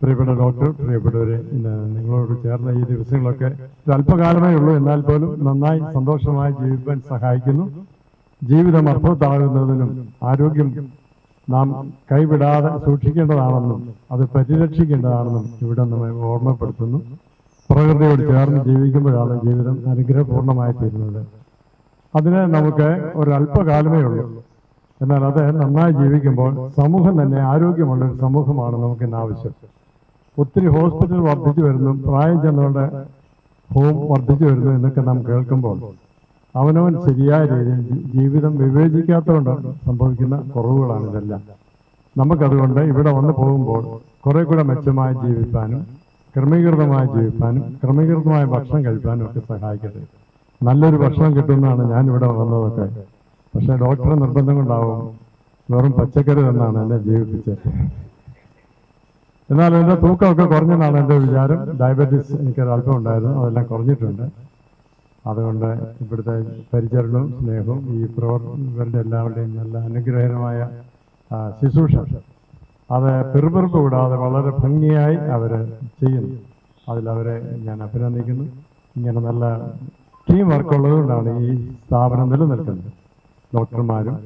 പ്രിയപ്പെട്ട ഡോക്ടർ പ്രിയപ്പെട്ടവരെ നിങ്ങളോട് ചേർന്ന ഈ ദിവസങ്ങളൊക്കെ അല്പകാലമേ ഉള്ളൂ. എന്നാൽ പോലും നന്നായി സന്തോഷമായി ജീവിക്കാൻ സഹായിക്കുന്നു. ജീവിതം അർത്ഥവത്താകുന്നതിനും ആരോഗ്യം നാം കൈവിടാതെ സൂക്ഷിക്കേണ്ടതാണെന്നും അത് പരിരക്ഷിക്കേണ്ടതാണെന്നും ഇവിടെ നമ്മെ ഓർമ്മപ്പെടുത്തുന്നു. പ്രകൃതിയോട് ചേർന്ന് ജീവിക്കുമ്പോഴാണ് ജീവിതം അനുഗ്രഹപൂർണമായി തീരുന്നത്. അതിന് നമുക്ക് ഒരല്പകാലമേ ഉള്ളൂ. എന്നാൽ അത് നന്നായി ജീവിക്കുമ്പോൾ സമൂഹം തന്നെ ആരോഗ്യമുള്ള ഒരു സമൂഹമാണ് നമുക്ക് ഇന്ന് ആവശ്യം. ഒത്തിരി ഹോസ്പിറ്റൽ വർദ്ധിച്ചു വരുന്നു. പ്രായം ചെന്നവരുടെ ഹോം വർദ്ധിച്ചു വരുന്നു എന്നൊക്കെ നാം കേൾക്കുമ്പോൾ അവനവൻ ശരിയായ രീതിയിൽ ജീവിതം വിവേചിക്കാത്തതുകൊണ്ട് സംഭവിക്കുന്ന കുറവുകളാണ് ഇതെല്ലാം. നമുക്കതുകൊണ്ട് ഇവിടെ വന്നു പോകുമ്പോൾ കുറെ കൂടെ മെച്ചമായി ജീവിക്കാനും ക്രമീകൃതമായി ജീവിക്കാനും ക്രമീകൃതമായ ഭക്ഷണം കഴിക്കാനും ഒക്കെ സഹായിക്കട്ടെ. നല്ലൊരു ഭക്ഷണം കിട്ടുന്നതാണ് ഞാൻ ഇവിടെ വന്നതൊക്കെ. പക്ഷേ ഡോക്ടറെ നിർബന്ധം കൊണ്ടാവും വെറും പച്ചക്കറി തന്നാണ് എന്നെ ജീവിപ്പിച്ചത്. എന്നാൽ എന്റെ തൂക്കമൊക്കെ കുറഞ്ഞെന്നാണ് എന്റെ വിചാരം. ഡയബറ്റീസ് എനിക്കൊരു അല്പം ഉണ്ടായിരുന്നു അതെല്ലാം കുറഞ്ഞിട്ടുണ്ട്. അതുകൊണ്ട് ഇവിടുത്തെ പരിചരണവും സ്നേഹവും ഈ പ്രവർത്തകരുടെ എല്ലാവരുടെയും നല്ല അനുഗ്രഹകരമായ ശുശ്രൂഷ. അത് പെറുപെറുപ്പ് കൂടാതെ വളരെ ഭംഗിയായി അവർ ചെയ്യുന്നു. അതിലവരെ ഞാൻ അഭിനന്ദിക്കുന്നു. ഇങ്ങനെ നല്ല ടീം വർക്ക് ഉള്ളതുകൊണ്ടാണ് ഈ സ്ഥാപനം നിലനിൽക്കുന്നത്. ഡോക്ടർമാരും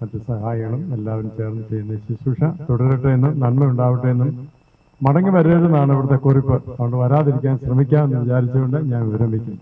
മറ്റ് സഹായികളും എല്ലാവരും ചേർന്ന് ചെയ്യുന്ന ശുശ്രൂഷ തുടരട്ടെ എന്നും നന്മ ഉണ്ടാവട്ടെ എന്നും മടങ്ങി വരരുതെന്നാണ് ഇവിടുത്തെ കുറിപ്പ്. അതുകൊണ്ട് വരാതിരിക്കാൻ ശ്രമിക്കാമെന്ന് വിചാരിച്ചുകൊണ്ട് ഞാൻ വിരമിക്കുന്നു.